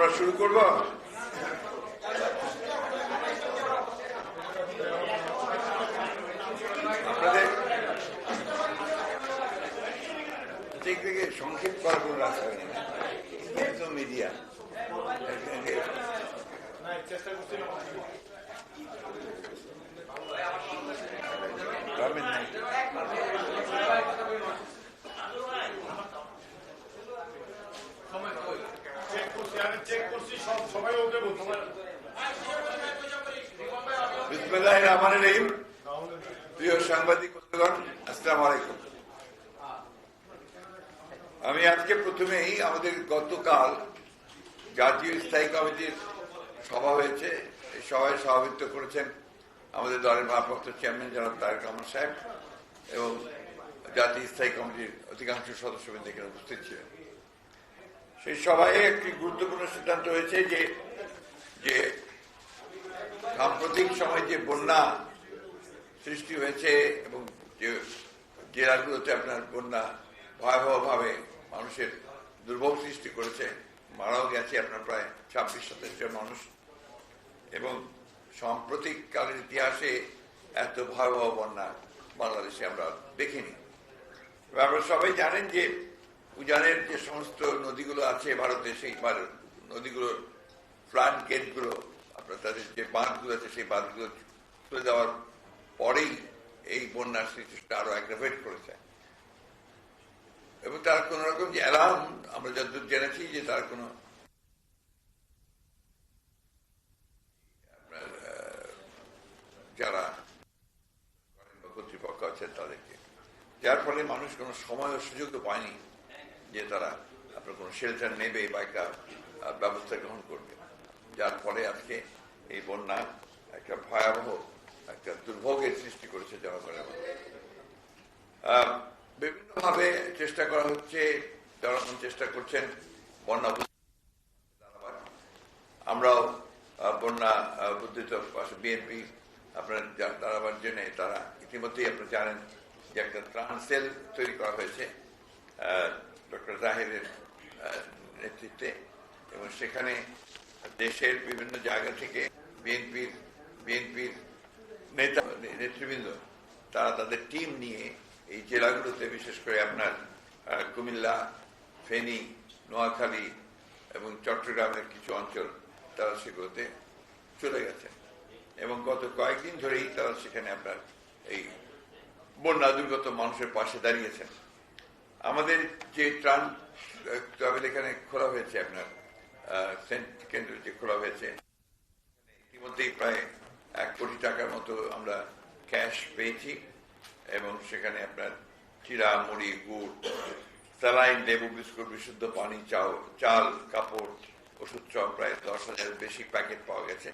আমরা শুরু করব? থেকে সংক্ষেপ করার কোনো রাস্তা নেই। একদম মিডিয়া না চেক করছি আমি আজকে প্রথমেই আমাদের গতকাল জাতীয় স্থায়ী কমিটির সভা হয়েছে। এই সভায় সভাপতিত্ব করেছেন আমাদের দলের ভারপ্রাপ্ত চেয়ারম্যান জনাব তারেক রহমান সাহেব এবং জাতীয় স্থায়ী কমিটির অধিকাংশ সদস্যবৃন্দ এখানে উপস্থিত ছিলেন। সেই সভায় একটি গুরুত্বপূর্ণ সিদ্ধান্ত হয়েছে যে যে সাম্প্রতিক সময় যে বন্যা সৃষ্টি হয়েছে এবং যে জেলাগুলোতে আপনার বন্যা ভয়াবহভাবে মানুষের দুর্ভোগ সৃষ্টি করেছে, মারাও গেছে আপনার প্রায় ছাব্বিশ শতাংশের মানুষ। এবং সাম্প্রতিক কালের ইতিহাসে এত ভয়াবহ বন্যা বাংলাদেশে আমরা দেখিনি। আপনারা সবাই জানেন যে উজানের যে সমস্ত নদীগুলো আছে ভারতে, সেই নদীগুলোর ফ্লাড গেটগুলো, আপনার তাদের যে বাঁধগুলো আছে, সেই বাঁধগুলো তুলে দেওয়ার পরেই এই বন্যার সৃষ্টিটা আরও অ্যাগ্রাভেট করেছে। এবং তার কোন রকম যে অ্যালার্ম আমরা যতদূর জেনেছি যে তার কোনো যারা কর্তৃপক্ষ আছেন তাদেরকে। যার ফলে মানুষ কোনো সময় ও সুযোগও পায়নি। যে তারা আপনার কোনো শেল্টার নেবে বা একটা ব্যবস্থা গ্রহণ করবে। যার ফলে আজকে এই বন্যা একটা ভয়াবহ, একটা দুর্ভোগের সৃষ্টি করেছে জনগণের মধ্যে। বিভিন্নভাবে চেষ্টা করা হচ্ছে, জনগণ চেষ্টা করছেন বন্যা। আমরাও বন্যা বুদ্ধিত বিএনপি, আপনার দাঁড়াবার জন্য তারা ইতিমধ্যেই আপনারা জানেন যে একটা ত্রাণ সেল তৈরি করা হয়েছে। ডক্টর জাহিরের আহ, নেতৃত্বে এবং সেখানে দেশের বিভিন্ন জায়গা থেকে বিএনপির বিএনপির নেতা নেতৃবৃন্দ তারা তাদের টিম নিয়ে এই জেলাগুলোতে বিশেষ করে আপনার কুমিল্লা ফেনী নোয়াখালী এবং চট্টগ্রামের কিছু অঞ্চল তারা সেগুলোতে চলে গেছেন এবং গত কয়েকদিন ধরেই তারা সেখানে আপনার এই বন্যা দুর্গত মানুষের পাশে দাঁড়িয়েছেন। আমাদের যে ত্রাণ ট্রাভেল এখানে খোলা হয়েছে আপনার সেন্ট কেন্দ্র যে খোলা হয়েছে, ইতিমধ্যেই প্রায় এক কোটি টাকার মতো আমরা ক্যাশ পেয়েছি এবং সেখানে আপনার চিরা মুড়ি গুড়, স্যালাইন, লেবু, বিস্কুট, বিশুদ্ধ পানি চাল চাল, কাপড়, ওষুধ সহ প্রায় দশ হাজারের বেশি প্যাকেট পাওয়া গেছে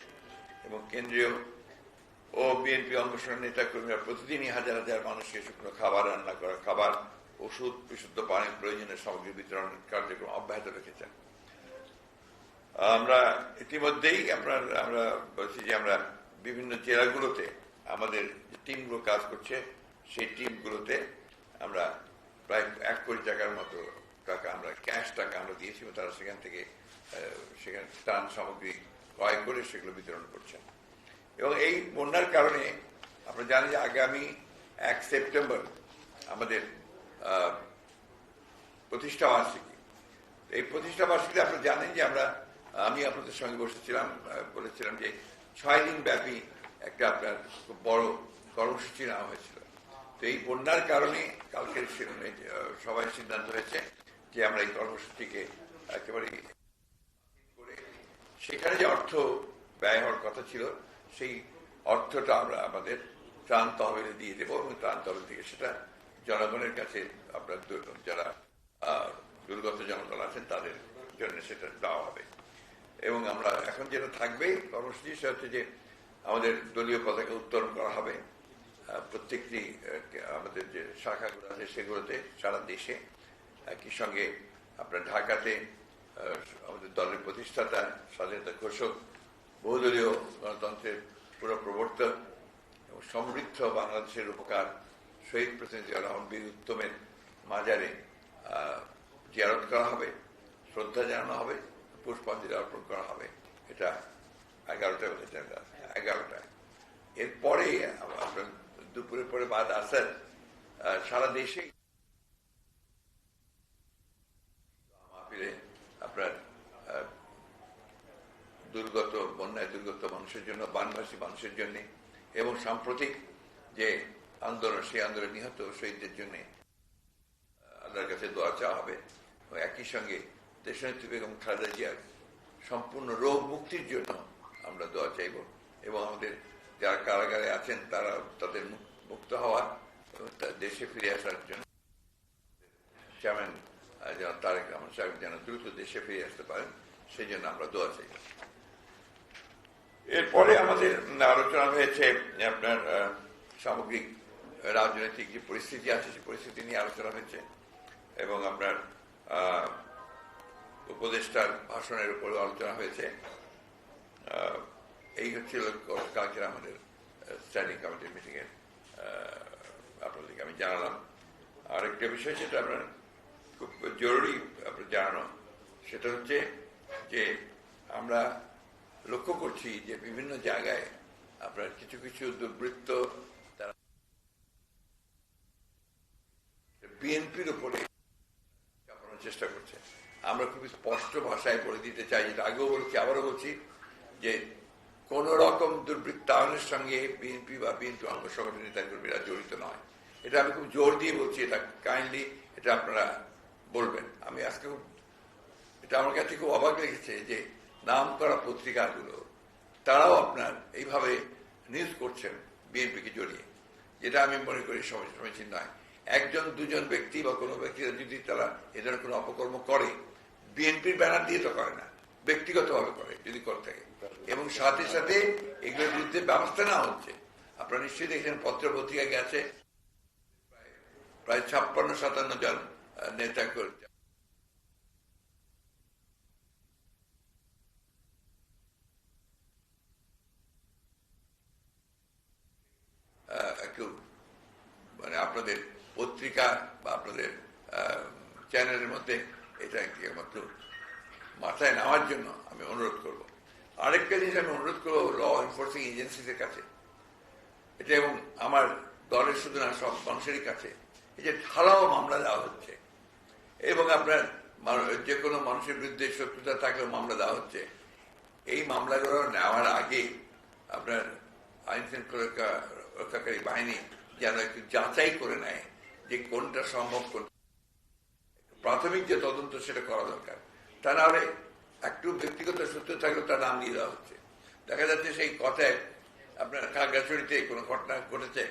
এবং কেন্দ্রীয় ও বিএনপি অঙ্গসনের নেতা কর্মীরা প্রতিদিনই হাজার হাজার মানুষকে শুকনো খাবার রান্না করা, খাবার ওষুধ বিশুদ্ধ পানি প্রয়োজনীয় সামগ্রী বিতরণ কার্যক্রম অব্যাহত রেখেছেন। আমরা ইতিমধ্যেই আপনার আমরা বলছি যে আমরা বিভিন্ন জেলাগুলোতে আমাদের যে টিমগুলো কাজ করছে, সেই টিমগুলোতে আমরা প্রায় এক কোটি টাকার মতো টাকা আমরা, ক্যাশ টাকা আমরা দিয়েছি তারা সেখান থেকে সেখানে ত্রাণ সামগ্রী ক্রয় করে সেগুলো বিতরণ করছেন। এবং এই বন্যার কারণে আমরা জানি যে আগামী এক সেপ্টেম্বর আমাদের প্রতিষ্ঠা বার্ষিকী। এই প্রতিষ্ঠা বার্ষিকীতে আপনারা জানেন যে আমরা, আমি আপনাদের সঙ্গে বসেছিলাম বলেছিলাম যে ছয় দিন ব্যাপী একটা আপনার খুব বড় কর্মসূচি নেওয়া হয়েছিল। তো এই বন্যার কারণে কালকের সবাই সিদ্ধান্ত হয়েছে যে আমরা এই কর্মসূচিকে একেবারে সেখানে যে অর্থ ব্যয় হওয়ার কথা ছিল, সেই অর্থটা আমরা আমাদের ত্রাণ তহবিলে দিয়ে দেবো এবং ত্রাণ তহবিল থেকে সেটা জনগণের কাছে আপনার যারা দুর্গত জনগণ আছেন, তাদের জন্য সেটা দেওয়া হবে। এবং আমরা এখন যেটা থাকবে কর্মসূচি সেটা হচ্ছে যে আমাদের দলীয় পতাকা উত্তোলন করা হবে। প্রত্যেকটি আমাদের যে শাখাগুলো আছে সেগুলোতে সারা দেশে একই সঙ্গে আপনার ঢাকাতে আমাদের দলের প্রতিষ্ঠাতা স্বাধীনতা ঘোষক, বহুদলীয় গণতন্ত্রের পুরো প্রবর্তক এবং সমৃদ্ধ বাংলাদেশের উপকার শহীদ প্রেসিডেন্ট জিয়া রহমান বীর উত্তমের মাজারে জিয়ারত করা হবে, শ্রদ্ধা জানানো হবে, পুষ্পাঞ্জলি অর্পণ করা হবে। এটা এগারোটায় বলেছেন এগারোটায়। এরপরে দুপুরের পরে বাদ আসার সারা মাহফিলে আপনার দুর্গত, বন্যায় দুর্গত মানুষের জন্য, বানবাসী মানুষের জন্য এবং সাম্প্রতিক যে আন্দোলন, সেই আন্দোলনে নিহত শহীদদের জন্য আল্লাহর কাছে দোয়া চাওয়া হবে। ও একই সঙ্গে দেশনেত্রী বেগম খালেদা জিয়ার সম্পূর্ণ রোগ মুক্তির জন্য আমরা দোয়া চাইব এবং আমাদের যারা কারাগারে আছেন, তারা তাদের মুক্ত হওয়া এবং দেশে ফিরে আসার জন্য চেয়ারম্যান যেন তারেক রহমান সাহেব যেন দ্রুত দেশে ফিরে আসতে পারেন, সেই জন্য আমরা দোয়া চাই। এরপরে আমাদের আলোচনা হয়েছে আপনার সামগ্রিক রাজনৈতিক যে পরিস্থিতি আছে সেই পরিস্থিতি নিয়ে আলোচনা হয়েছে এবং আপনার উপদেষ্টার ভাষণের উপর আলোচনা হয়েছে। এই হচ্ছিল কালকের আমাদের স্ট্যান্ডিং কমিটির মিটিং এর আহ, আপনাদেরকে আমি জানালাম। আরেকটা বিষয় যেটা আপনার খুব জরুরি আপনার জানানো সেটা হচ্ছে যে আমরা লক্ষ্য করছি যে বিভিন্ন জায়গায় আপনার কিছু কিছু দুর্বৃত্ত তারা বিএনপির উপরে চাপানোর চেষ্টা করছে। আমরা খুবই স্পষ্ট ভাষায় বলে দিতে চাই যেটা আগেও বলছি, আবারও বলছি, যে কোন রকম দুর্বৃত্তায়নের সঙ্গে বিএনপি বা বিএনপি অঙ্গ সংগঠন নেতাকর্মীরা জড়িত নয়। এটা আমি খুব জোর দিয়ে বলছি, এটা কাইন্ডলি এটা আপনারা বলবেন। আমি আজকে এটা আমার কাছে খুব অবাক লেগেছে যে নাম করা পত্রিকাগুলো, তারাও আপনার এইভাবে নিউজ করছেন বিএনপিকে জড়িয়ে। যেটা আমি মনে করি সময় সমীচীন নয়। একজন দুজন ব্যক্তি বা কোনো ব্যক্তিরা যদি তারা এ ধরনের কোনো অপকর্ম করে বিএনপির ব্যানার দিয়ে তো করে না ব্যক্তিগতভাবে করে যদি করে থাকে। এবং সাথে সাথে এগুলোর বিরুদ্ধে ব্যবস্থা নেওয়া হচ্ছে। আপনারা নিশ্চয়ই দেখেছেন পত্র পত্রিকা গেছে প্রায়- ছাপ্পান্ন সাতান্ন জন নেতা করে আহ, একটু মানে আপনাদের পত্রিকা বা আপনাদের চ্যানেলের মধ্যে এটা একটি মাত্র মাথায় নেওয়ার জন্য আমি অনুরোধ করব। আরেকটা জিনিস আমি অনুরোধ করব ল এনফোর্সিং এজেন্সিদের কাছে। এটা এবং আমার দলের শুধু না সব মানুষেরই কাছে। এই যে ঢালাও মামলা দেওয়া হচ্ছে এবং আপনার যে কোনো মানুষের বিরুদ্ধে শত্রুতা থাকলেও মামলা দেওয়া হচ্ছে। এই মামলাগুলো নেওয়ার আগে আপনার আইন শৃঙ্খলা রক্ষা- রক্ষাকারী বাহিনী যেন একটু যাচাই করে নেয়। যে কোনটা সম্ভব কোন প্রাথমিক যে তদন্ত সেটা করা দরকার। তা না হলে একটু ব্যক্তিগত সূত্র থাকলেও তার নাম দিয়ে দেওয়া হচ্ছে। দেখা যাচ্ছে সেই কথায় আপনার খাগড়াছড়িতে কোনো ঘটনা ঘটেছে,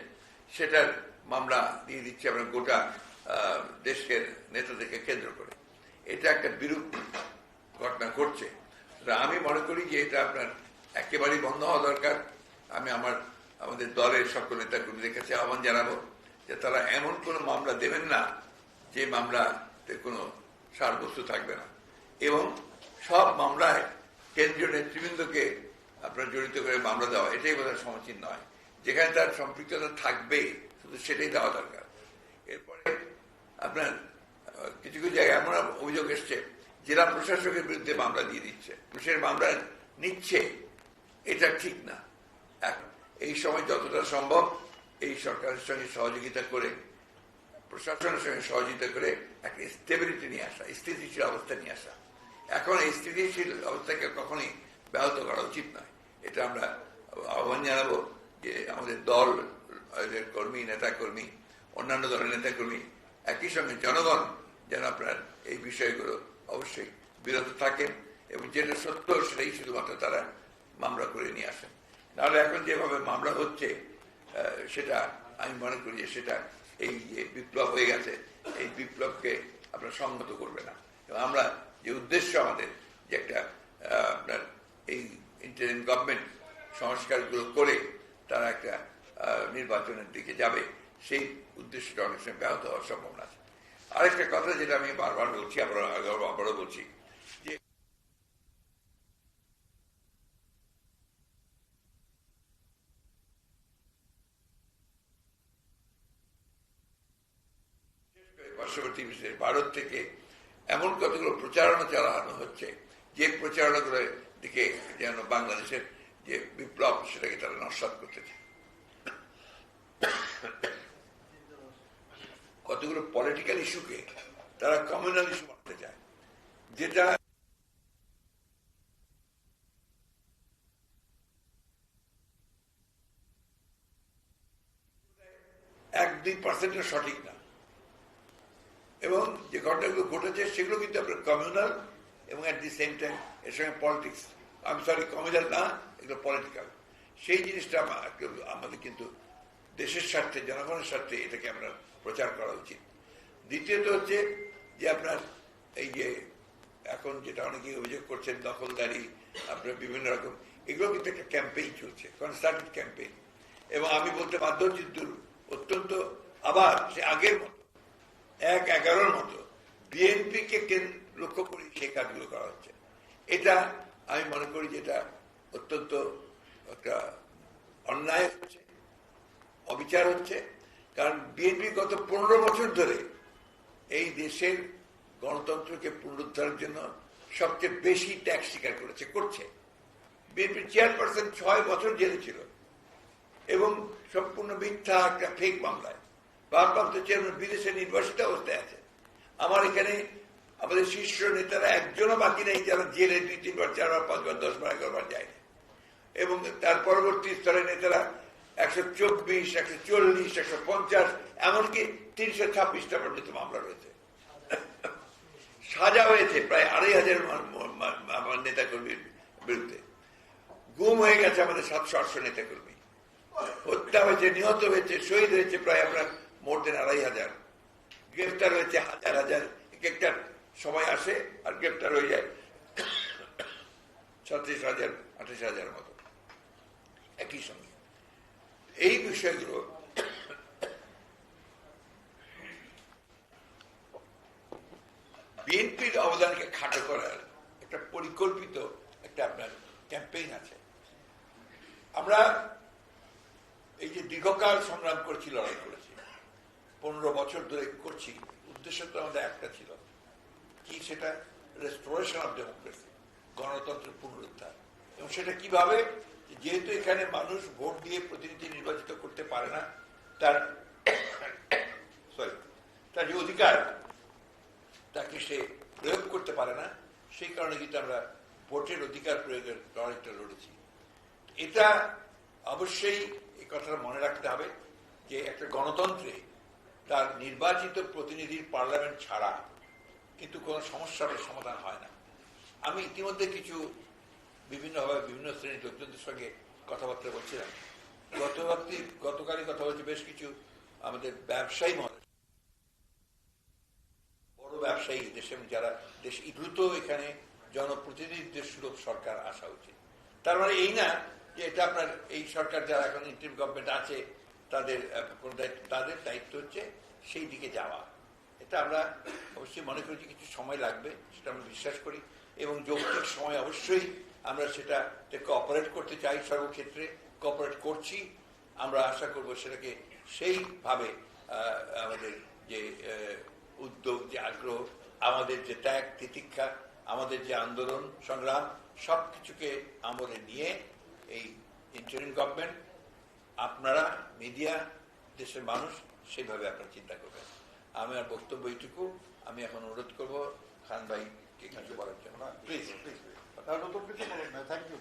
সেটার মামলা দিয়ে দিচ্ছে আমরা গোটা দেশের নেতাদেরকে কেন্দ্র করে। এটা একটা বিরূপ ঘটনা ঘটছে। আমি মনে করি যে এটা আপনার একেবারেই বন্ধ হওয়া দরকার। আমি আমার, আমাদের দলের সকল নেতা কর্মীদের কাছে আহ্বান জানাব যে তারা এমন কোনো মামলা দেবেন না যে মামলাতে কোনো সারবস্তু থাকবে না। এবং সব মামলায় কেন্দ্রীয় নেতৃবৃন্দকে আপনার জড়িত করে মামলা দেওয়া, এটাই বোধহয় সমীচীন নয়। যেখানে তার সম্পৃক্ততা থাকবে, শুধু সেটাই দেওয়া দরকার। এরপরে আপনার কিছু কিছু জায়গায় এমন অভিযোগ এসছে, জেলা প্রশাসকের বিরুদ্ধে মামলা দিয়ে দিচ্ছে। পুলিশের মামলা নিচ্ছে, এটা ঠিক না। এই সময় যতটা সম্ভব এই সরকারের সঙ্গে সহযোগিতা করে, প্রশাসনের সঙ্গে সহযোগিতা করে একটা স্টেবিলিটি নিয়ে আসা, স্থিতিশীল অবস্থা নিয়ে আসা। এখন এই স্থিতিশীল অবস্থাকে কখনোই ব্যাহত করা উচিত নয়। এটা আমরা আহ্বান জানাব যে আমাদের দল কর্মী নেতা কর্মী অন্যান্য দলের নেতা কর্মী একই সঙ্গে জনগণ যেন আপনার এই বিষয়গুলো অবশ্যই বিরত থাকেন এবং যেটা সত্য সেটাই শুধুমাত্র তারা মামলা করে নিয়ে আসেন। নাহলে এখন যেভাবে মামলা হচ্ছে সেটা আমি মনে করি যে সেটা এই যে বিপ্লব হয়ে গেছে, এই বিপ্লবকে আপনার সংগত করবে না। এবং আমরা যে উদ্দেশ্য আমাদের যে একটা আপনার এই ইন্টারিম গভর্নমেন্ট সংস্কারগুলো করে তারা একটা নির্বাচনের দিকে যাবে, সেই উদ্দেশ্যটা অনেক সময় ব্যাহত হওয়ার সম্ভাবনা আছে। আরেকটা কথা যেটা আমি বারবার বলছি আবার আবারও বলছি ভারত থেকে এমন কতগুলো প্রচারণা চালানো হচ্ছে, যে প্রচারণাগুলো দিকে যেন বাংলাদেশের যে বিপ্লব সেটাকে তারা নস্বাত করতে কতগুলো পলিটিক্যাল ইস্যুকে তারা কমিউনাল ইস্যু বানাতে চায়। যেটা এক দুই পার্সেন্টের সঠিক না। ঘটেছে, সেগুলো কিন্তু আপনার কমিউনাল এবং অ্যাট দি সেম টাইম এর সঙ্গে পলিটিক্স আমি সরি কমিউনাল না, এগুলো পলিটিক্যাল সেই জিনিসটা আমাদের কিন্তু দেশের স্বার্থে, জনগণের স্বার্থে এটাকে আমরা প্রচার করা উচিত। দ্বিতীয়ত হচ্ছে যে আপনার এই যে এখন যেটা অনেকে অভিযোগ করছেন, দখলদারি, আপনার বিভিন্ন রকম, এগুলো কিন্তু একটা ক্যাম্পেইন চলছে কনসার্টেড ক্যাম্পেইন এবং আমি বলতে বাধ্য অত্যন্ত আবার সে আগের মতো, এক এগারোর মতো বিএনপিকে লক্ষ্য করে সেই কাজগুলো করা হচ্ছে? এটা আমি মনে করি যে এটা অত্যন্ত একটা অন্যায় হচ্ছে, অবিচার হচ্ছে। কারণ বিএনপি গত পনেরো বছর ধরে এই দেশের গণতন্ত্রকে পুনরুদ্ধারের জন্য সবচেয়ে বেশি ট্যাক্স স্বীকার করেছে, করছে। বিএনপির চেয়ারপারসন ছয় বছর জেলে ছিল এবং সম্পূর্ণ মিথ্যা একটা ফেক মামলায়। ভারপ্রাপ্ত চেয়ারম্যান বিদেশে নির্বাসিত অবস্থায় আছে। আমার এখানে আমাদের শীর্ষ নেতারা একজনও বাকি নেই যারা জেলে দুই তিনবার চারবার পাঁচবার দশবার এগারোবার যায় এবং তার পরবর্তী স্তরের নেতারা একশো চব্বিশ, একশো চল্লিশ, একশো পঞ্চাশ, এমনকি তিনশো ছাব্বিশটা পর্যন্ত মামলা রয়েছে। সাজা হয়েছে প্রায় আড়াই হাজার আমার নেতাকর্মীর বিরুদ্ধে। গুম হয়ে গেছে আমাদের সাতশো আটশো নেতাকর্মী। হত্যা হয়েছে, নিহত হয়েছে, শহীদ হয়েছে প্রায় আমরা মোর দেন আড়াই হাজার। গ্রেফতার হয়েছে হাজার হাজার, এক সময় আসে আর গ্রেফতার হয়ে যায়। ছত্রিশ হাজার, আঠাশ হাজার মতো। একই সঙ্গে। এই বিষয়গুলো বিএনপির অবদানকে খাটো করার একটা পরিকল্পিত একটা আপনার ক্যাম্পেইন আছে। আমরা এই যে দীর্ঘকাল সংগ্রাম করছি, লড়াই করেছি। পনেরো বছর ধরে করছি, উদ্দেশ্য তো আমাদের একটা ছিল। কি সেটা? রেস্টোরেশন অফ ডেমোক্রেসি গণতন্ত্রের পুনরুদ্ধার। এবং সেটা কীভাবে? যেহেতু এখানে মানুষ ভোট দিয়ে প্রতিনিধি নির্বাচিত করতে পারে না, তার সরি তার যে অধিকার, তাকে সে প্রয়োগ করতে পারে না, সেই কারণে কিন্তু আমরা ভোটের অধিকার প্রয়োগের লড়াইটা লড়েছি। এটা অবশ্যই এই কথাটা মনে রাখতে হবে যে একটা গণতন্ত্রে তার নির্বাচিত প্রতিনিধির পার্লামেন্ট ছাড়া কিন্তু কোনো সমস্যার সমাধান হয় না। আমি ইতিমধ্যে কিছু বিভিন্নভাবে বিভিন্ন শ্রেণির লোকজনদের সঙ্গে কথাবার্তা বলছিলাম। গতবার্তি গতকালই কথা বলছি, বেশ কিছু আমাদের ব্যবসায়ী মহল। বড় ব্যবসায়ী দেশে যারা দেশ দ্রুত এখানে জনপ্রতিনিধিদের সুলভ সরকার আসা উচিত। তার মানে এই না যে এটা আপনার এই সরকার যারা এখন ইন্টারিম গভর্নমেন্ট আছে তাদের তাদের দায়িত্ব হচ্ছে সেই দিকে যাওয়া। এটা আমরা অবশ্যই মনে করি যে কিছু সময় লাগবে, সেটা আমরা বিশ্বাস করি। এবং যৌক্তিক সময় অবশ্যই আমরা সেটা কোঅপারেট করতে চাই সর্বক্ষেত্রে কোঅপারেট করছি। আমরা আশা করব সেটাকে সেইভাবে আমাদের যে উদ্যোগ, যে আগ্রহ, আমাদের যে ত্যাগ, তিতিক্ষা, আমাদের যে আন্দোলন, সংগ্রাম সব কিছুকে আমলে নিয়ে এই ইন্টারিম গভর্নমেন্ট আপনারা মিডিয়া দেশের মানুষ সেইভাবে আপনারা চিন্তা করবেন আমার বক্তব্য এইটুকু আমি এখন অনুরোধ করব খান ভাইকে কিছু বলার জন্য। প্লিজ প্লিজ আর থ্যাংক ইউ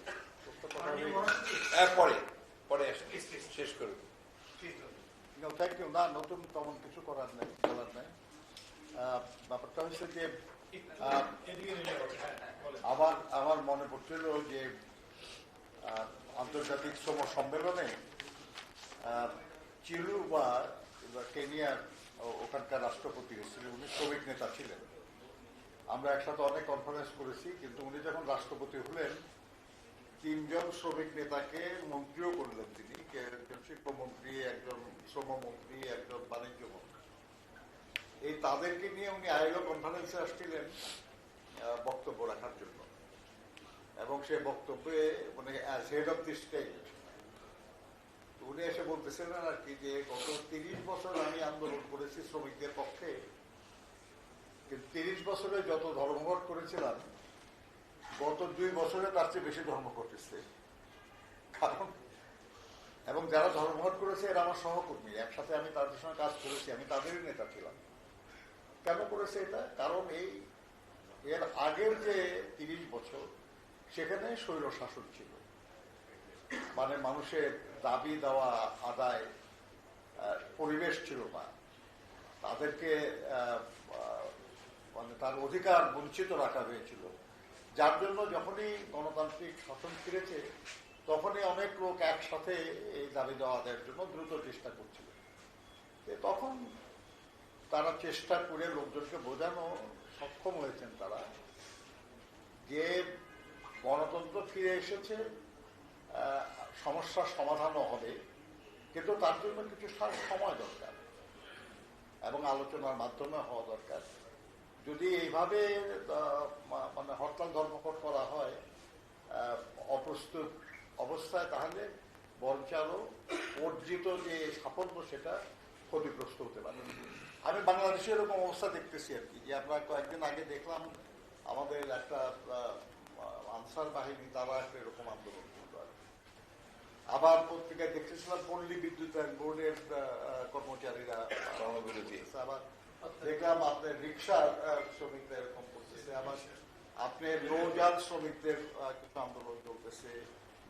পরে পরে শেষ করুন থ্যাংক ইউ না নতুন তেমন কিছু করার নেই বলার নেই। আহ, ব্যাপারটা হচ্ছে যে আমার আমার মনে পড়ছিল যে আহ, আন্তর্জাতিক শ্রম সম্মেলনে আহ, চিলু বা বা কেনিয়ার ওখানকার রাষ্ট্রপতি ছিলেন উনি শ্রমিক নেতা ছিলেন। আমরা একসাথে অনেক কনফারেন্স করেছি কিন্তু উনি যখন রাষ্ট্রপতি হলেন তিনজন শ্রমিক নেতাকে মন্ত্রীও করলেন তিনি একজন শিল্পমন্ত্রী একজন শ্রমমন্ত্রী একজন বাণিজ্য মন্ত্রী। এই তাদেরকে নিয়ে উনি আইলো কনফারেন্সে আসছিলেন বক্তব্য রাখার জন্য। এবং সে বক্তব্যে মানে as head of the state উনি এসে বলতেছিলেন আর কি যে, গত তিরিশ বছর আমি আন্দোলন করেছি শ্রমিকদের পক্ষে। তিরিশ বছরে যত ধর্মঘট করেছিলাম, গত দুই বছরে তার চেয়ে বেশি ধর্ম করতেছে কারণ, এবং যারা ধর্মঘট করেছে, এরা আমার সহকর্মী। একসাথে আমি তাদের সঙ্গে কাজ করেছি, আমি তাদেরই নেতা ছিলাম। কেন করেছে এটা? কারণ এই, এর আগের যে তিরিশ বছর, সেখানে স্বৈর শাসন ছিল। মানে মানুষের দাবি দেওয়া, আদায় পরিবেশ ছিল না। তাদেরকে মানে তার অধিকার বঞ্চিত রাখা হয়েছিল। যার জন্য যখনই গণতান্ত্রিক শাসন ফিরেছে, তখনই অনেক লোক একসাথে এই দাবি দেওয়া আদায়ের জন্য দ্রুত চেষ্টা করছিল। তখন তারা চেষ্টা করে লোকজনকে বোঝানো সক্ষম হয়েছেন তারা যে গণতন্ত্র ফিরে এসেছে সমস্যার সমাধানও হবে, কিন্তু তার জন্য কিছু সময় দরকার এবং আলোচনার মাধ্যমে হওয়া দরকার যদি এইভাবে মানে হরতাল ধর্মঘট করা হয় অপ্রস্তুত অবস্থায়, তাহলে বরঞ্চ আরও অর্জিত যে সাফল্য, সেটা ক্ষতিগ্রস্ত হতে পারে আমি বাংলাদেশে এরকম অবস্থা দেখতেছি আর কি, যে আমরা কয়েকদিন আগে দেখলাম আমাদের একটা আনসার বাহিনী, তারা একটা এরকম আন্দোলন। আবার পত্রিকায় দেখতেছিলাম পল্লী বিদ্যুতায়ন বোর্ডের কর্মচারীরা কর্মবিরতি। আবার দেখলাম আপনার রিক্সা শ্রমিকরা এরকম করতেছে। আবার আপনার নৌযান শ্রমিকদের কিছু আন্দোলন চলতেছে।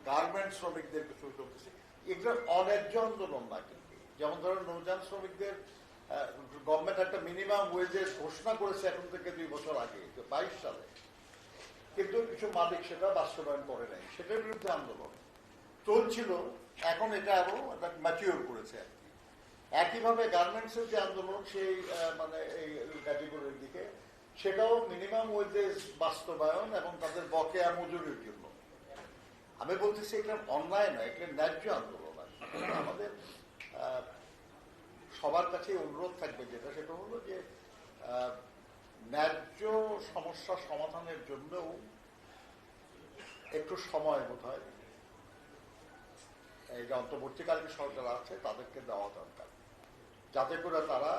গার্মেন্ট শ্রমিকদের কিছু চলতেছে। এগুলো অন্যায্য আন্দোলন না কিন্তু। যেমন ধরেন নৌযান শ্রমিকদের গভর্নমেন্ট একটা মিনিমাম ওয়েজের ঘোষণা করেছে এখন থেকে দুই বছর আগে বাইশ সালে। কিন্তু কিছু মালিক সেটা বাস্তবায়ন করে নাই। সেটার বিরুদ্ধে আন্দোলন। চলছিল এখন এটা আরও ম্যাচিওর করেছে আর কি। একইভাবে গার্মেন্টসের যে আন্দোলন, সেই মানে এই গাজীপুরের দিকে, সেটাও মিনিমাম ওয়েজেস বাস্তবায়ন এবং তাদের বকেয়া মজুরির জন্য আমি বলতেছি, এটা অন্যায় নয়, এটা ন্যায্য আন্দোলন আমাদের সবার কাছে অনুরোধ থাকবে যেটা, সেটা হলো যে ন্যায্য সমস্যা সমাধানের জন্যও একটু সময় বোধ হয় এই যে অন্তর্বর্তীকালীন সরকার আছে, তাদেরকে দেওয়া দরকার। যাতে করে তারা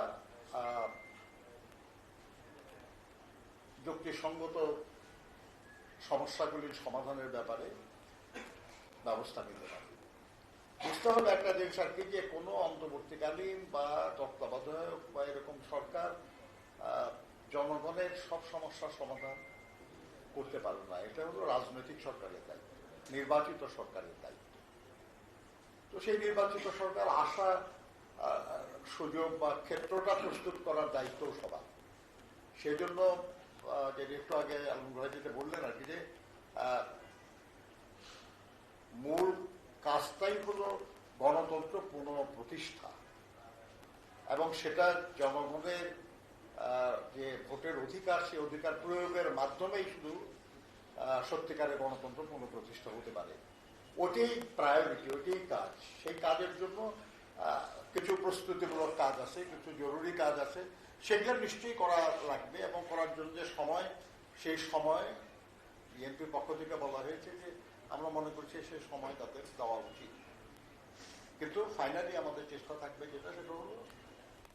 যুক্তিসঙ্গত সমস্যাগুলির সমাধানের ব্যাপারে ব্যবস্থা নিতে পারে। বুঝতে হবে একটা জিনিস আর কি, যে কোনো অন্তর্বর্তীকালীন বা তত্ত্বাবধায়ক বা এরকম সরকার জনগণের সব সমস্যার সমাধান করতে পারবে না। এটা হলো রাজনৈতিক সরকারের দায়িত্ব, নির্বাচিত সরকারের দায়িত্ব। তো সেই নির্বাচিত সরকার আসা সুযোগ বা ক্ষেত্রটা প্রস্তুত করার দায়িত্ব সবার। সেই জন্য আহ, যে একটু আগে আলম ভাই বললেন আর কি যে মূল কাজটাই হলো গণতন্ত্র পুনঃপ্রতিষ্ঠা। এবং সেটা জনগণের যে ভোটের অধিকার সেই অধিকার প্রয়োগের মাধ্যমেই শুধু সত্যিকারের গণতন্ত্র পুনঃপ্রতিষ্ঠা হতে পারে। ওটাই প্রায়োরিটি ওটাই কাজ। সেই কাজের জন্য কিছু প্রস্তুতিমূলক কাজ আছে, কিছু জরুরি কাজ আছে। সেগুলো নিশ্চয়ই করা লাগবে এবং করার জন্য যে সময়, সেই সময় বিএনপির পক্ষ থেকে বলা হয়েছে যে, আমরা মনে করছি সেই সময় তাদের দেওয়া উচিত। কিন্তু ফাইনালি আমাদের চেষ্টা থাকবে যেটা, সেটা হলো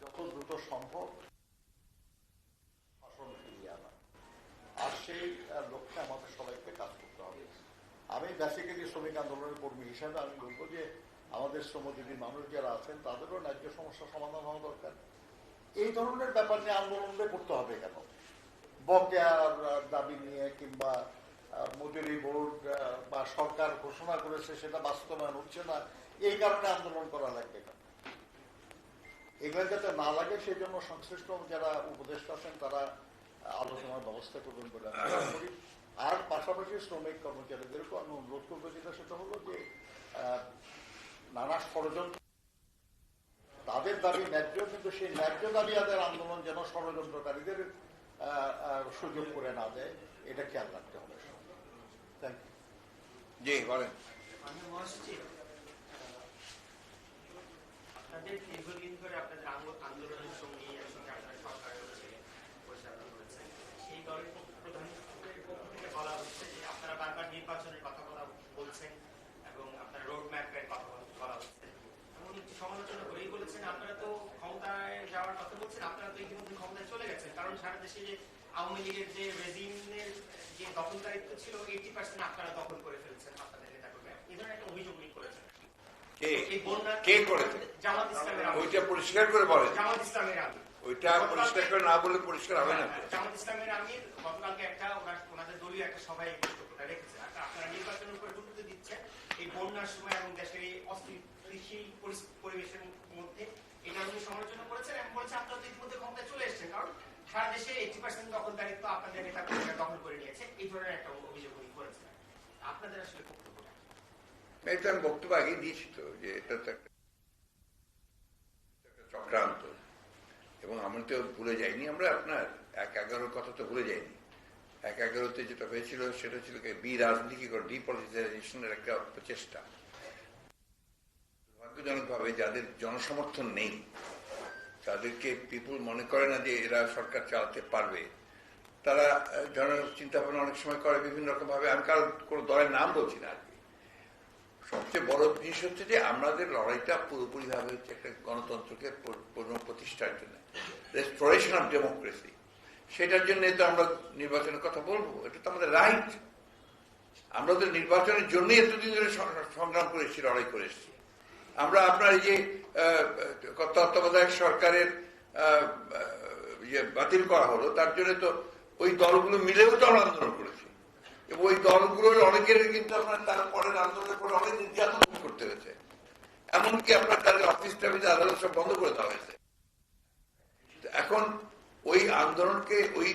যত দ্রুত সম্ভব শাসন ফিরিয়ে আনা। আর সেই লক্ষ্যে আমাদের হবে আমি বেসিক্যালি শ্রমিক আন্দোলনের কর্মী হিসাবে আমি বলব যে আমাদের শ্রমজীবী মানুষ যারা আছেন, তাদেরও ন্যায্য সমস্যার সমাধান হওয়া দরকার। এই ধরনের ব্যাপার নিয়ে আন্দোলনটা করতে হবে কেন? বকেয়ার দাবি নিয়ে কিংবা মজুরি বোর্ড বা সরকার ঘোষণা করেছে সেটা বাস্তবায়ন হচ্ছে না, এই কারণে আন্দোলন করা লাগবে কেন? এগুলো যাতে না লাগে, সেই জন্য সংশ্লিষ্ট যারা উপদেষ্টা আছেন, তারা আলোচনার ব্যবস্থা করবেন বলে আমি করি। আর পাশাপাশি শ্রমিক কর্মচারীদেরকেও আমি অনুরোধ করব যেটা সেটা হলো যে নানা ষড়যন্ত্র তাদের দাবি ন্যায্য কিন্তু সেই ন্যায্য দাবি আদায়ের আন্দোলন যেন ষড়যন্ত্রকারীদের সুযোগ করে না দেয় এটা খেয়াল রাখতে হবে। থ্যাংক ইউ জি বলেন। আপনাদের দীর্ঘদিন ধরে আপনাদের আন্দোলনের সঙ্গে সরকার সেই দলের পক্ষ- প্রধান সচিবের পক্ষ থেকে বলা হচ্ছে যে আপনারা বারবার নির্বাচনের কথা বলা বলছেন এবং আপনার রোড ম্যাপের কথা বল- বলা হচ্ছে এমন একটি সমালোচনা করেই বলেছেন আপনারা তো ক্ষমতায় যাওয়ার কথা বলছেন আপনারা তো ইতিমধ্যে ক্ষমতায় চলে গেছেন। কারণ সারা দেশে যে আওয়ামী লীগের যে রেজিমের যে দখলদারিত্ব ছিল এইটি পার্সেন্ট আপনারা দখল করে ফেলছেন আপনাদের নেতা কর্মীরা এই ধরনের একটা অভিযোগ উনি করেছেন। কে? এই বন্যা কে করেছে? জামাত ইসলামের ওইটা পরিষ্কার করে বলেন জামাত ইসলামের আমলে। ওইটা পরিষ্কার করে না বললে পরিষ্কার হবে না জামাত ইসলামের আমির গতকালকে একটা ওনাদের দলীয় একটা সভায় বক্তব্যটা রেখেছে আপনারা নির্বাচনের উপরে গুরুত্ব দিচ্ছেন। এই বন্যার সময় এবং দেশের এই অস্থিতিশীল পরিবেশের মধ্যে উনি সমালোচনা করেছেন এবং বলছে আপনারা তো ইতিমধ্যে ক্ষমতায় চলে এসেছেন। কারণ সারা দেশে এইটি পার্সেন্ট দখলদারিত্ব আপনাদের নেতা দখল করে নিয়েছে। এই ধরনের একটা অভিযোগ উনি করেছেন। আপনাদের আসলে বক্তব্যটা এটা আমি বক্তব্য আগে দিয়েছি তো যে এটা তো একটা একটা চক্রান্ত। এবং আমরা তো ভুলে যাইনি আমরা আপনার এক এগারোর কথা তো ভুলে যাইনি। এক এগারোতে যেটা হয়েছিল সেটা ছিল কি? বি রাজনীতি করে? ডিপলিটাইজেশনের একটা প্রচেষ্টা। দুর্ভাগ্যজনকভাবে যাদের জনসমর্থন নেই, তাদেরকে পিপুল মনে করে না যে এরা সরকার চালাতে পারবে। তারা জন চিন্তা ভাবনা অনেক সময় করে বিভিন্ন রকম ভাবে আমি কারও কোনো দলের নাম বলছি না আর কি। সবচেয়ে বড় জিনিস হচ্ছে যে আমাদের লড়াইটা পুরোপুরি ভাবে হচ্ছে একটা গণতন্ত্রকে পুর- পুনঃপ্রতিষ্ঠার জন্য। রেস্টোরেশন অফ ডেমোক্রেসি সেটার জন্য তো আমরা নির্বাচনের কথা বলব। এটা তো আমাদের রাইট আমরা তো নির্বাচনের জন্যই এতদিন ধরে সংগ্রাম করে এসেছি, লড়াই করে এসেছি। আমরা আপনার এই যে তত্ত্বাবধায়ক সরকারের ইয়ে বাতিল করা হলো, তার জন্য তো ওই দলগুলো মিলেও তো আন্দোলন করেছি। এবং ওই দলগুলোর অনেকের কিন্তু আপনার তার পরের আন্দোলনের পরে অনেক নির্যাতন করতে হয়েছে। এমনকি আপনার তাদের অফিস টাফিস আদালত সব বন্ধ করে দেওয়া হয়েছে। এখন ওই আন্দোলনকে, ওই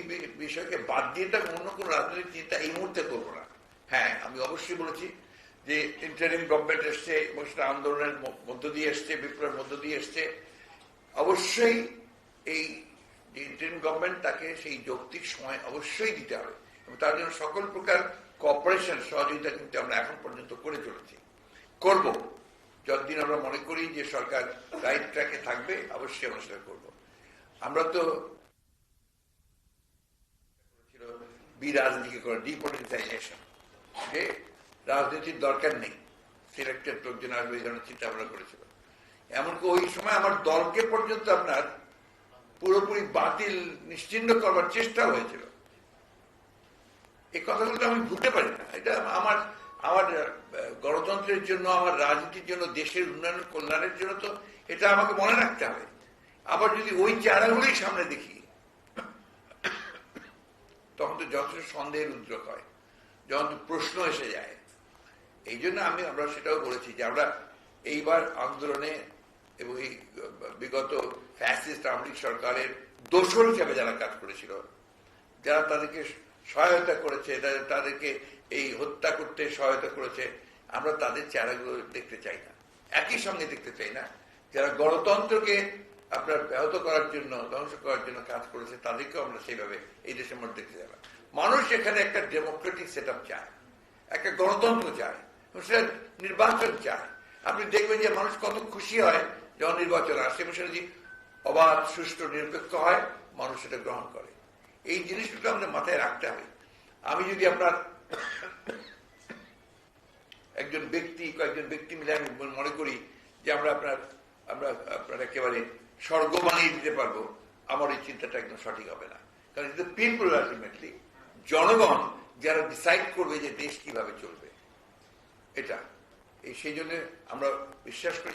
বিষয়কে বাদ দিয়ে অন্য কোনো রাজনৈতিক চিন্তা এই মুহূর্তে করব না। হ্যাঁ আমি অবশ্যই বলেছি যে ইন্টারিম গভর্নমেন্ট এসছে এবং সেটা আন্দোলনের মধ্য দিয়ে এসছে, বিপ্লবের মধ্য দিয়ে এসছে, অবশ্যই এই যে ইন্টারিম গভর্নমেন্ট তাকে সেই যৌক্তিক সময় অবশ্যই দিতে হবে এবং তার জন্য সকল প্রকার কপারেশন সহযোগিতা কিন্তু আমরা এখন পর্যন্ত করে চলেছি। করব। যতদিন আমরা মনে করি যে সরকার রাইট ট্র্যাকে থাকবে, অবশ্যই আমরা সেটা করব। আমরা তো ছিল বিরাজনীতি করে ডিপলিটিসাইজেশন রাজনীতির দরকার নেই। সিলেক্টেড লোকজন আসবে, এই ধরনের চিন্তা ভাবনা করেছিল। এমনকি ওই সময় আমার দলকে পর্যন্ত আপনার পুরোপুরি বাতিল, নিশ্চিন্ন করবার চেষ্টা হয়েছিল। এই কথাগুলো আমি ভুলতে পারি না। এটা আমার আমার গণতন্ত্রের জন্য, আমার রাজনীতির জন্য, দেশের উন্নয়ন, কল্যাণের জন্য তো এটা আমাকে মনে রাখতে হবে। আবার যদি ওই চেহারাগুলোই সামনে দেখি, তখন তো যথেষ্ট সন্দেহের উদ্রেক হয়, যখন প্রশ্ন এসে যায়। এই জন্য আমি আমরা সেটাও বলেছি যে আমরা এইবার আন্দোলনে এবং এই, বিগত ফ্যাসিস্ট আওয়ামী সরকারের দোষর হিসাবে যারা কাজ করেছিল, যারা তাদেরকে সহায়তা করেছে তাদেরকে এই হত্যা করতে সহায়তা করেছে, আমরা তাদের চেহারাগুলো দেখতে চাই না। একই সঙ্গে দেখতে চাই না, যারা গণতন্ত্রকে আপনার ব্যাহত করার জন্য, ধ্বংস করার জন্য কাজ করেছে, তাদেরকেও আমরা সেইভাবে এই দেশের মধ্যে দেখতে চাই না। মানুষ এখানে একটা ডেমোক্রেটিক সেট চায়, একটা গণতন্ত্র চায়। সেটা নির্বাচন চায়। আপনি দেখবেন যে মানুষ কত খুশি হয় যখন নির্বাচন আসে যদি অবাধ, সুষ্ঠু, নিরপেক্ষ হয়, মানুষ সেটা গ্রহণ করে। এই জিনিসগুলো আমাদের মাথায় রাখতে হবে। আমি যদি আপনার একজন ব্যক্তি, কয়েকজন ব্যক্তি মিলে আমি মনে করি যে আমরা আপনার আমরা আপনার একেবারে স্বর্গ বানিয়ে দিতে পারব, আমার এই চিন্তাটা একদম সঠিক হবে না। কারণ পিপুল আলটিমেটলি জনগণ, যারা ডিসাইড করবে যে দেশ কীভাবে চলবে। এটা। এই সেই জন্য আমরা বিশ্বাস করি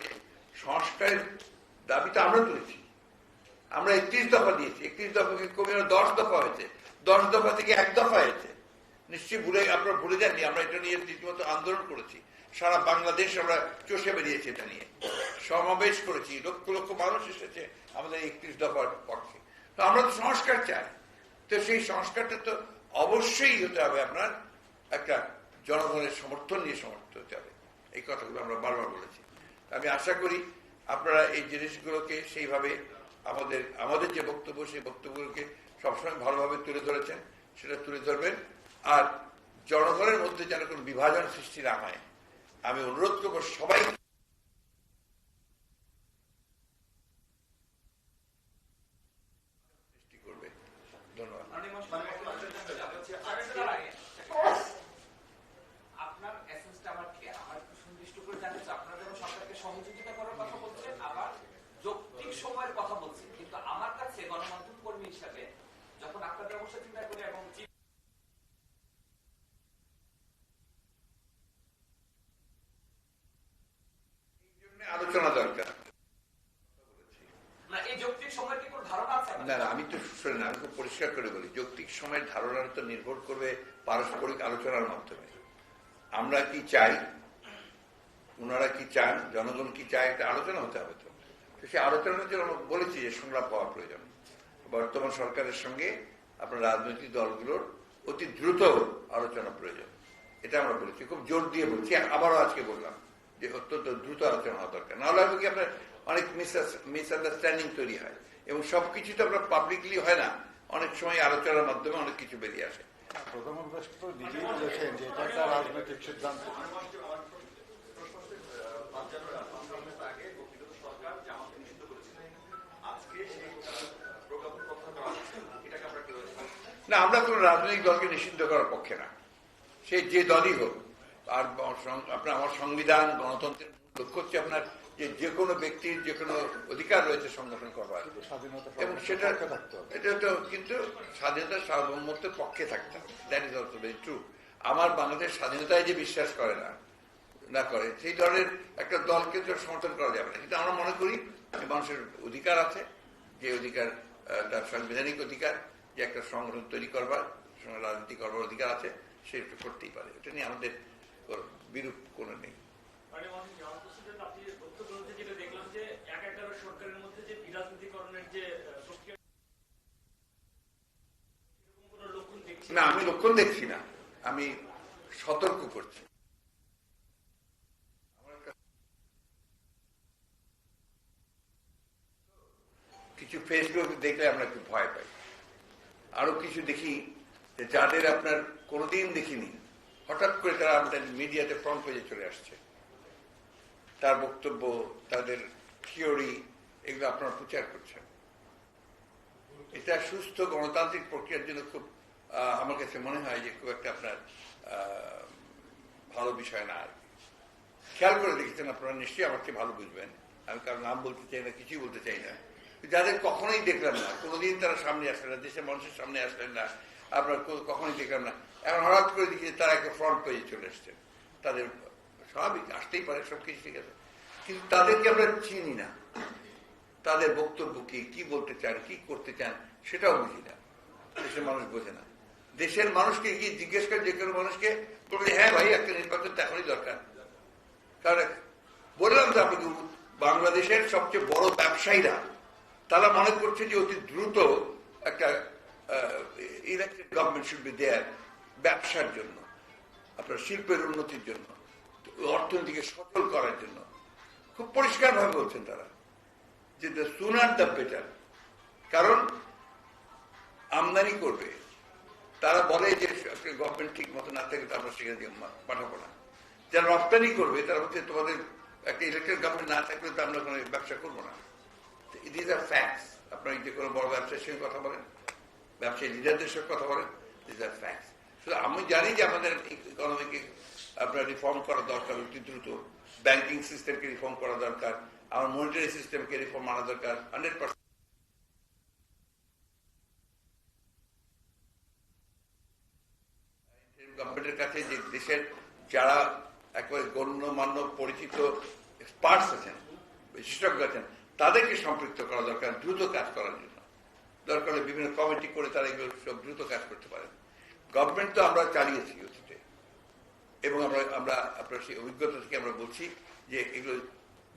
সংস্কারের দাবিটা আমরা তুলেছি। আমরা একত্রিশ দফা দিয়েছি। একত্রিশ দফাকে কমিয়ে দশ দফা হয়েছে? দশ দফা থেকে এক দফা হয়েছে। নিশ্চয়ই ভুলে, আপনারা ভুলে যাননি, আমরা এটা নিয়ে রীতিমতো আন্দোলন করেছি। সারা বাংলাদেশ আমরা চষে বেরিয়েছি এটা নিয়ে। সমাবেশ করেছি, লক্ষ লক্ষ মানুষ এসেছে আমাদের একত্রিশ দফার পক্ষে। তো আমরা তো সংস্কার চাই। তো সেই সংস্কারটা তো অবশ্যই হতে হবে আপনার একটা জনগণের সমর্থন নিয়ে সমর্থন হতে হবে। এই কথাগুলো আমরা বারবার বলেছি। আমি আশা করি আপনারা এই জিনিসগুলোকে সেইভাবে আমাদের আমাদের যে বক্তব্য, সেই বক্তব্যগুলোকে সবসময় ভালোভাবে তুলে ধরেছেন, সেটা তুলে ধরবেন। আর জনগণের মধ্যে যেন কোনো বিভাজন সৃষ্টি না হয়, আমি অনুরোধ করব সবাই বসে চিন্তা করি এবং আমরা কি চাই ওনারা কি জনগণ কি চায় একটা আলোচনা হতে হবে তো সে আলোচনার জন্য বলেছি যে সংলাপ হওয়া প্রয়োজন বর্তমান সরকারের সঙ্গে আপনার রাজনৈতিক দলগুলোর অতি দ্রুত আলোচনা প্রয়োজন। এটা আমরা বলেছি। খুব জোর দিয়ে বলছি। আবারও আজকে বললাম যে অত্যন্ত দ্রুত আলোচনা হওয়া দরকার। নাহলে হবে কি আপনার অনেক মিসআন্ডারস্ট্যান্ডিং তৈরি হয় এবং সবকিছু তো আপনার পাবলিকলি হয় না। অনেক সময় আলোচনার মাধ্যমে অনেক কিছু বেরিয়ে আসে। তো নিজেই বলেছেন যে এটা একটা রাজনৈতিক সিদ্ধান্ত। না আমরা কোন রাজনৈতিক দলকে নিষিদ্ধ করার পক্ষে না। সে যে দলই হোক আর আপনার আমার সংবিধান গণতন্ত্রের লক্ষ্য হচ্ছে আপনার যে যে কোনো ব্যক্তির যে কোনো অধিকার রয়েছে সংগঠন করবার স্বাধীনতা এবং সেটা হবে। এটা তো কিন্তু স্বাধীনতা সার্বভৌমত্বের পক্ষে থাকতে that is also very true আমার বাংলাদেশ স্বাধীনতায় যে বিশ্বাস করে না না করে সেই ধরনের একটা দলকে তো সমর্থন করা যাবে না। কিন্তু আমরা মনে করি যে মানুষের অধিকার আছে যে অধিকার তার সাংবিধানিক অধিকার যে একটা সংগঠন তৈরি করবার সঙ্গে রাজনীতি করবার অধিকার আছে সেটা করতেই পারে। এটা নিয়ে আমাদের বিরূপ কোনো নেই। মানে না আমি লক্ষণ দেখছি না। আমি সতর্ক করছি। কিছু ফেসবুক দেখলে আমরা একটু ভয় পাই। আরও কিছু দেখি যাদের আপনার কোনোদিন দেখিনি, হঠাৎ করে তারা আমাদের মিডিয়াতে ফ্রন্ট পেজে চলে আসছে। তার বক্তব্য, তাদের থিওরি এগুলো আপনারা প্রচার করছেন। এটা সুস্থ গণতান্ত্রিক প্রক্রিয়ার জন্য খুব আমার কাছে মনে হয় যে খুব একটা আপনার ভালো বিষয় না আর খেয়াল করে দেখেছেন আপনারা, নিশ্চয়ই আমার চেয়ে ভালো বুঝবেন। আমি কারও নাম বলতে চাই না, কিছুই বলতে চাই না। যাদের কখনোই দেখলাম না, কোনোদিন তারা সামনে আসলেন না, দেশের মানুষের সামনে আসলেন না, আপনার কখনোই দেখলাম না। এখন হঠাৎ করে দেখি তারা একটা ফ্রন্ট পেজে চলে এসছেন। তাদের স্বাভাবিক, আসতেই পারে, সব কিছু ঠিক আছে। কিন্তু তাদেরকে আমরা চিনি না। তাদের বক্তব্য কি কি বলতে চান, কি করতে চান, সেটাও বুঝি না। দেশের মানুষ বোঝে না। দেশের মানুষকে গিয়ে জিজ্ঞেস করে যে কোনো মানুষকে বলবে হ্যাঁ ভাই, একটা নির্বাচন এখনই দরকার। কারণ বললাম তো আপনাকে, বাংলাদেশের সবচেয়ে বড় ব্যবসায়ীরা তারা মনে করছে যে অতি দ্রুত একটা elected government should be there ব্যবসার জন্য, আপনার শিল্পের উন্নতির জন্য, অর্থনীতিকে সচল করার জন্য। খুব পরিষ্কার ভাবে বলছেন তারা যে দ্য সুনার দ্য বেটার কারণ আমদানি করবে। তারা বলে যে গভর্নমেন্ট ঠিক মতো না থাকে, তো আমরা সেখানে দিয়ে পাঠাবো না। যারা রপ্তানি করবে, তারা হচ্ছে তোমাদের একটা ইলেকট্রিক গভর্নমেন্ট না থাকলে তো আমরা কোনো ব্যবসা করব না। দিজ আর ফ্যাক্টস আপনার যে কোনো বড় ব্যবসায়ীর সঙ্গে কথা বলেন, ব্যবসায়ী লিডারদের সঙ্গে কথা বলেন দিজ আর ফ্যাক্টস শুধু আমি জানি যে আমাদের ইকোনমিকে আপনার রিফর্ম করা দরকার, অতি দ্রুত। ব্যাংকিং সিস্টেমকে রিফর্ম করা দরকার আমার মনিটারি সিস্টেমকে রিফর্ম আনা দরকার হান্ড্রেড পার্সেন্ট গভর্নমেন্টের কাছে যে দেশের যারা একেবারে গণ্যমান্য পরিচিত এক্সপার্টস আছেন, বিশেষজ্ঞ আছেন তাদেরকে সম্পৃক্ত করা দরকার, দ্রুত কাজ করার জন্য। দরকার বিভিন্ন কমিটি করে তারা এগুলো সব দ্রুত কাজ করতে পারেন। গভর্নমেন্ট তো আমরা চালিয়েছি অতীতে। এবং আমরা আমরা আপনার সেই অভিজ্ঞতা থেকে আমরা বলছি যে এগুলো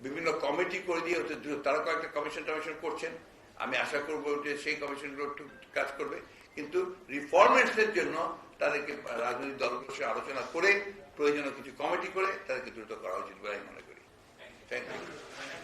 বিভিন্ন কমিটি করে দিয়ে হচ্ছে দ্রুত, তারা কয়েকটা কমিশন টমিশন করছেন। আমি আশা করব যে সেই কমিশনগুলো কাজ করবে। কিন্তু রিফরমেন্টসের জন্য তাদেরকে রাজনৈতিক দলগুলোর সাথে আলোচনা করে, প্রয়োজনীয় কিছু কমিটি করে তাদেরকে দ্রুত করা উচিত বলে আমি মনে করি। Thank you